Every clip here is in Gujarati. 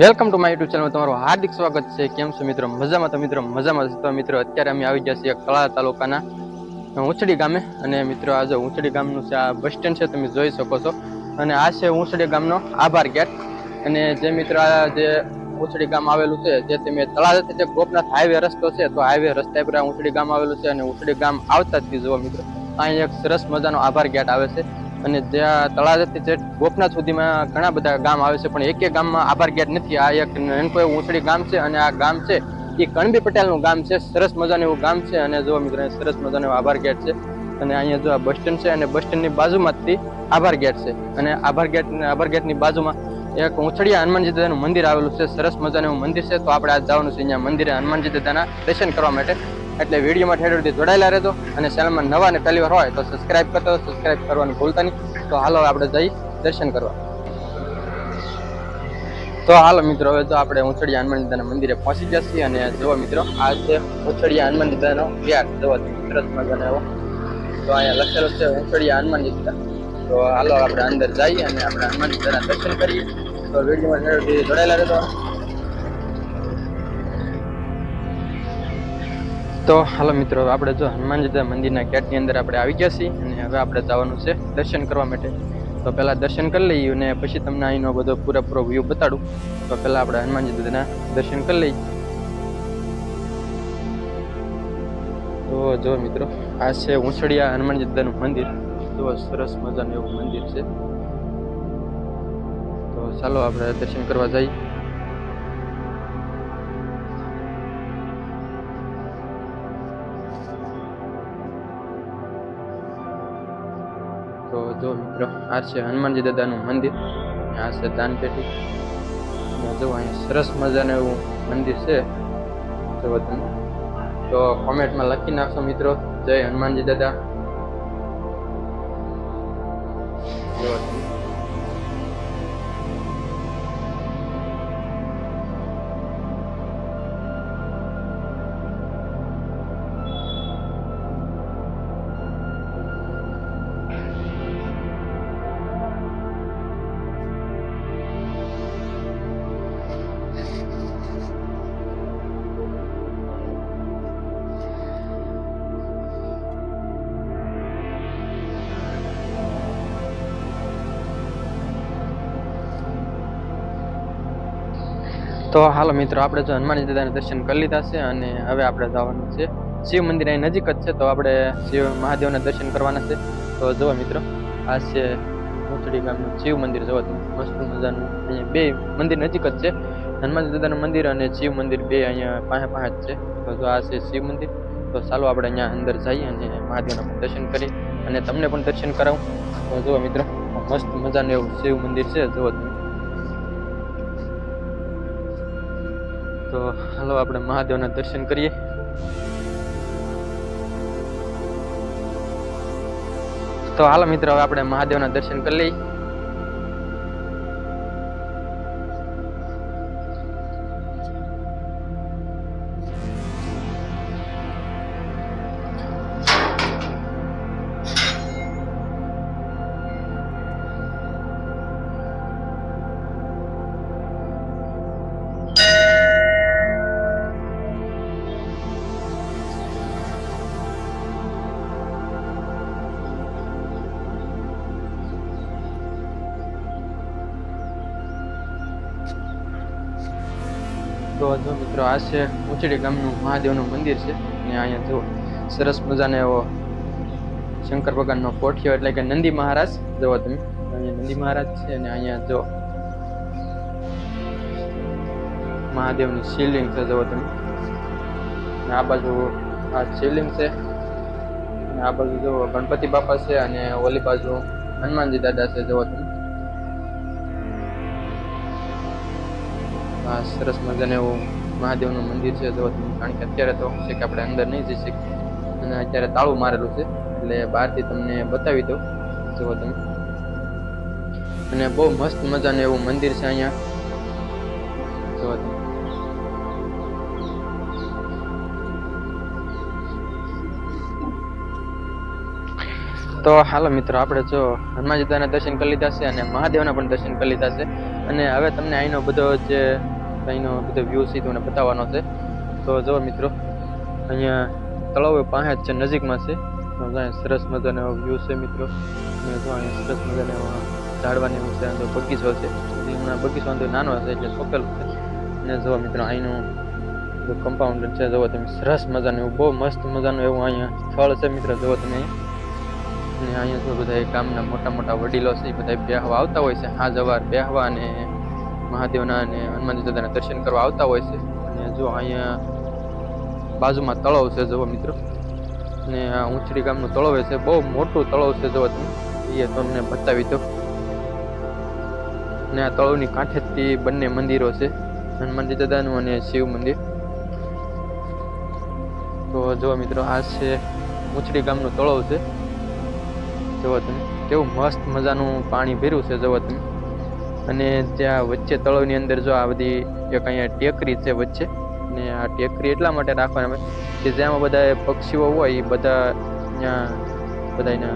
Welcome to my YouTube channel. તમારું હાર્દિક સ્વાગત છે. કેમ છો મિત્રો? મજામાં તો મિત્રો? મજામાં તો મિત્રો. અત્યારે અમે આવી ગયા છીએ કળા તાલુકાના ઊંચડી ગામે. અને મિત્રો, આ જો ઊંચડી ગામનું છે, આ બસ સ્ટેન્ડ છે, તમે જોઈ શકો છો. અને આ છે ઊંચડી ગામનો આભાર ગેટ. અને જે મિત્રો, આ જે ઊંચડી ગામ આવેલું છે, જે તમે તળાજાથી જે ગોપનાથ હાઈવે રસ્તો છે, તો હાઈવે રસ્તા પર આ ઊંચડી ગામ આવેલું છે. અને ઉંચડી ગામ આવતા જ જુઓ મિત્રો. અહીં એક સરસ મજાનો આભાર ગેટ આવે છે. અને ત્યાં તળાજાથી જે ગોપનાથ સુધીમાં ઘણા બધા ગામ આવે છે, પણ એક ગામમાં આભાર ગેટ નથી. આ એક નાનકું ઊંચડી ગામ છે અને આ ગામ છે એ કણબી પટેલનું ગામ છે, સરસ મજાનું એવું ગામ છે અને જો મિત્રો સરસ મજાનો આભાર ગેટ છે. અને અહીંયા જો આ બસ સ્ટેન્ડ છે અને બસ સ્ટેન્ડની બાજુમાંથી આભાર ગેટ છે. અને આભાર ગેટ આભાર ગેટની બાજુમાં એક ઊંચડિયા હનુમાનજી દાદાનું મંદિર આવેલું છે, સરસ મજાનું એવું મંદિર છે. તો આપણે આજ જવાનું છે અહીંયા મંદિરે હનુમાનજી દાદાના દર્શન કરવા માટે. એટલે વિડીયોમાં ઠેર જોડાયેલા રહેજો. અને ચેનલમાં નવા અને પહેલી વાર હોય તો સબસ્ક્રાઇબ કરતો સબસ્ક્રાઇબ કરવાનું ભૂલતા નહીં. તો હાલો આપણે જઈ દર્શન કરવા. તો હાલો મિત્રો, હવે તો આપણે ઉછળિયા હનુમાન દાદાના મંદિરે પહોંચી ગયા છીએ અને જુઓ મિત્રો, આ છે ઉછળિયા હનુમાન દાદાનો ગેટ જુઓ સરસ મજાનો તો અહીંયા લખેલું છે ઉછળિયા હનુમાન દાદા તો હાલો આપણે અંદર જઈએ અને આપણે હનુમાન દાદાના દર્શન કરીએ. તો વિડીયોમાં જોડાયેલા રહેજો. તો હાલો મિત્રો, આપણે જો હનુમાનજી મંદિરના ગેટની અંદર આપણે આવી ગયા છીએ અને હવે આપણે જવાનું છે દર્શન કરવા માટે. તો પહેલાં દર્શન કરી લઈએ અને પછી તમને અહીંનો બધો પૂરેપૂરો વ્યૂ બતાડું. તો પહેલાં આપણે હનુમાનજી દાદાના દર્શન કરી લઈએ. તો જો મિત્રો, આ છે ઊંચડિયા હનુમાનજી દાદાનું મંદિર. તો સરસ મજાનું એવું મંદિર છે. તો ચાલો આપણે દર્શન કરવા જઈએ. જો મિત્રો, આ છે હનુમાનજી દાદાનું મંદિર. આ છે દાનપેટી. જો અહીંયા સરસ મજાનું એવું મંદિર છે તો કોમેન્ટમાં લખી નાખશો મિત્રો. જય હનુમાનજી દાદા. તો હાલો મિત્રો, આપણે જો હનુમાનજી દાદાના દર્શન કરી લીધા છે અને હવે આપણે જવાનું છે. શિવ મંદિર અહીં નજીક જ છે, તો આપણે શિવ મહાદેવના દર્શન કરવાના છે. તો જુઓ મિત્રો, આ છે મોચડી ગામનું શિવ મંદિર. જુઓ મસ્ત મજાનું. અહીંયા બે મંદિર નજીક જ છે. હનુમાનજી દાદાનું મંદિર અને શિવ મંદિર બે અહીંયા પાસે પાસે જ છે. તો જો આ છે શિવ મંદિર, તો ચાલો આપણે અહીંયા અંદર જઈએ અને મહાદેવના દર્શન કરી અને તમને પણ દર્શન કરાવું. તો જુઓ મિત્રો, મસ્ત મજાનું એવું શિવ મંદિર છે. જુઓ તો હાલો આપણે મહાદેવના દર્શન કરીએ. તો હાલો મિત્રો, હવે આપણે મહાદેવના દર્શન કરી લઈએ. તો જો મિત્રો, આ છે ઊંચડી ગામનું મહાદેવનું મંદિર છે. અને અહીંયા જુઓ સરસ મજાનો એવો શંકર ભગવાનનો કોઠિયો એટલે કે નંદી મહારાજ, જુઓ તમે, અહીંયા નંદી મહારાજ છે અને અહીંયા જો મહાદેવની શિવલિંગ છે, જુઓ તમે. આ બાજુ આ શિવલિંગ છે. અને આ બાજુ જો ગણપતિ બાપા છે અને ઓલી બાજુ હનુમાનજી દાદા છે, જુઓ તમે. આ સરસ મજાનું એવું મહાદેવનું મંદિર છે જો કારણ કે અત્યારે તો છે કે આપણે અંદર નહીં જઈ શકીએ. અને અત્યારે તાળું મારેલું છે, એટલે બહારથી તમને બતાવી દઉં. જુઓ તમે. અને બહુ મસ્ત મજાનું એવું મંદિર છે અહીંયા. જુઓ તમે. તો હાલો મિત્રો, આપણે જો હનુમાનજી દર્શન કરી લીધા છે અને મહાદેવના પણ દર્શન કરી લીધા છે. અને હવે તમને અહીંનો બધો જે અહીંનો બધો વ્યૂ છે તમને બતાવવાનો છે. તો જો મિત્રો, અહીંયા તળાવ પાસે જ છે, નજીકમાં છે. સરસ મજાનો વ્યૂ છે મિત્રો. અહીંયા સરસ મજાનો ઝાડવાની એવું છે બગીચો છે. હમણાં બગીચો અંદર નાનો છે એટલે સોકેલ છે અને જો મિત્રો, અહીંનું કમ્પાઉન્ડ છે, જુઓ તમે, સરસ મજાનું એવું, બહુ મસ્ત મજાનું એવું અહીંયા સ્થળ છે મિત્રો, જુઓ તમે. અને અહીંયા શું બધા ગામના મોટા મોટા વડીલો છે, એ બધા બેહવા આવતા હોય છે હા જવાર બેહવા અને મહાદેવના અને હનુમાનજી દાદાના દર્શન કરવા આવતા હોય છે. અને જો અહીંયા બાજુમાં તળાવ છે જુઓ મિત્રો. અને આ ઊંચડી ગામનું તળાવ છે, બહુ મોટું તળાવ છે જુઓ તમે. એ તમને બતાવી દો અને આ તળાવની કાંઠેથી બંને મંદિરો છે, હનુમાનજી દાદાનું અને શિવ મંદિર. તો જો મિત્રો, આ છે ઊંચડી ગામનું તળાવ છે. જુઓ તમે, કેવું મસ્ત મજાનું પાણી ભર્યું છે જુઓ તમે. અને ત્યાં વચ્ચે તળાવની અંદર જો આ બધી એક અહીંયા ટેકરી છે વચ્ચે, ને આ ટેકરી એટલા માટે રાખવાના કે જ્યાં બધા પક્ષીઓ હોય એ બધા ત્યાં બધા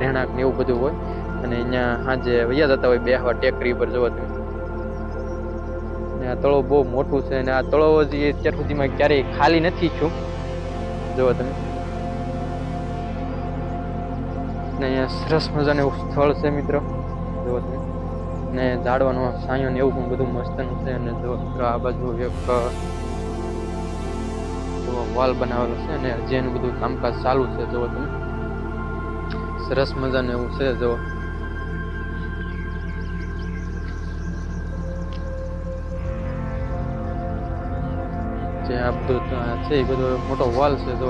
રહેણાંક ને એવું બધું હોય અને અહીંયા સાંજે વૈયા જતા હોય બે હવા ટેકરી પર જોવા તમે. આ તળાવ બહુ મોટું છે અને આ તળાવ જે અત્યાર સુધીમાં ક્યારેય ખાલી નથી છું જોવો તમે. અને અહીંયા સરસ મજાનું એવું સ્થળ છે મિત્રો. જોવો તમે. ને ઝાડવાનો સાયો ને એવું પણ બધું મસ્તનું છે અને જો આ બાજુ એક વાલ બનાવેલો છે અને હજી એનું બધું કામકાજ ચાલુ છે જો તમે. સરસ મજાનું એવું છે જો જે આ બધું છે, એ બધો મોટો વોલ છે જો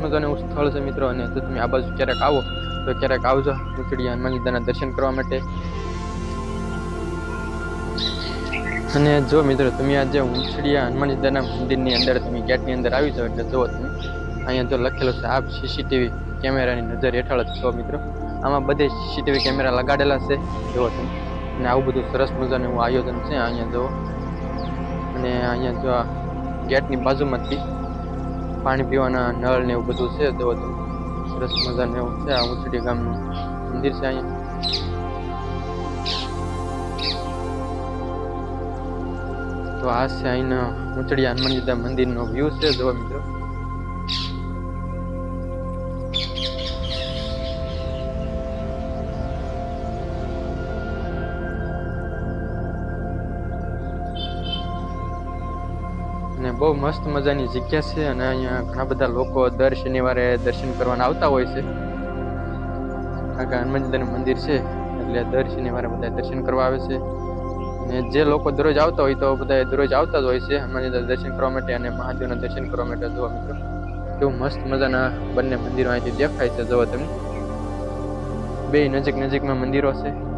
મજાનું એવું સ્થળ છે, મિત્રો, અને જો તમે આ બાજુ ક્યારેક આવો તો ક્યારેક આવજો ઉચડી હનુમાનજી દાદાના દર્શન કરવા માટે. અને જો મિત્રો તમે આજે ઉંચડિયા હનુમાનજી દાદાના મંદિરની અંદર તમે ગેટની અંદર આવી જાઓ એટલે જુઓ તમે. અહીંયા જો લખેલું છે આપ સીસીટીવી કેમેરાની નજર હેઠળ જ છો મિત્રો. આમાં બધે સીસીટીવી કેમેરા લગાડેલા છે, જુઓ તમે. અને આવું બધું સરસ મજાનું આયોજન છે, અહીંયા જુઓ. અને અહીંયા જો ગેટની બાજુમાંથી પાણી પીવાના નળ ને એવું બધું છે, જુઓ તમે. સરસ મજાનું એવું છે, આ ઉંચડી ગામનું મંદિર છે અહીંયા. તો આ છે અહીંના ઊંચડી હનુમાનજીદા મંદિરનો વ્યૂ છે, જોવા મિત્રો બહુ મસ્ત મજાની જગ્યા છે અને અહીંયા ઘણા બધા લોકો દર શનિવારે દર્શન કરવાના આવતા હોય છે. કારણ કે હનુમાનજી મંદિર છે, એટલે દર શનિવારે બધા દર્શન કરવા આવે છે. અને જે લોકો દરરોજ આવતા હોય તો બધા દરરોજ આવતા જ હોય છે હનુમાનજી દર્શન કરવા માટે અને મહાદેવના દર્શન કરવા માટે જોવા મિત્રો. કેવું મસ્ત મજાના બંને મંદિરો અહીંથી દેખાય છે જોવા તમે. બે નજીક નજીકમાં મંદિરો છે.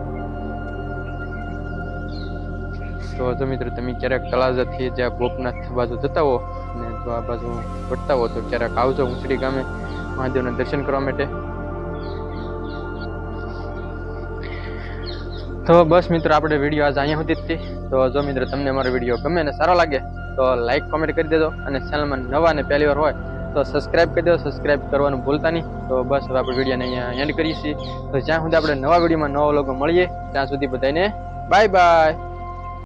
તો જો મિત્રો, તમે ક્યારેક તળાજાથી જે ગોપનાથ બાજુ જતા હો અને જો આ બાજુ વળતા હો તો ક્યારેક આવજો ઊંચડી ગામે મહાદેવના દર્શન કરવા માટે. તો બસ મિત્રો, આપણે વીડિયો આજે અહીંયા સુધી જ તો જો મિત્રો, તમને અમારો વીડિયો ગમે અને સારો લાગે, તો લાઈક કોમેન્ટ કરી દેજો અને ચેનલમાં નવા અને પહેલી વાર હોય, તો સબસ્ક્રાઇબ કરી દો સબસ્ક્રાઇબ કરવાનું ભૂલતા નહીં. તો બસ હવે આપણે વિડીયોને અહીંયા એન્ડ કરીએ છીએ. તો જ્યાં સુધી આપણે નવા વિડીયોમાં નવા લોકો મળીએ, ત્યાં સુધી બધાને બાય બાય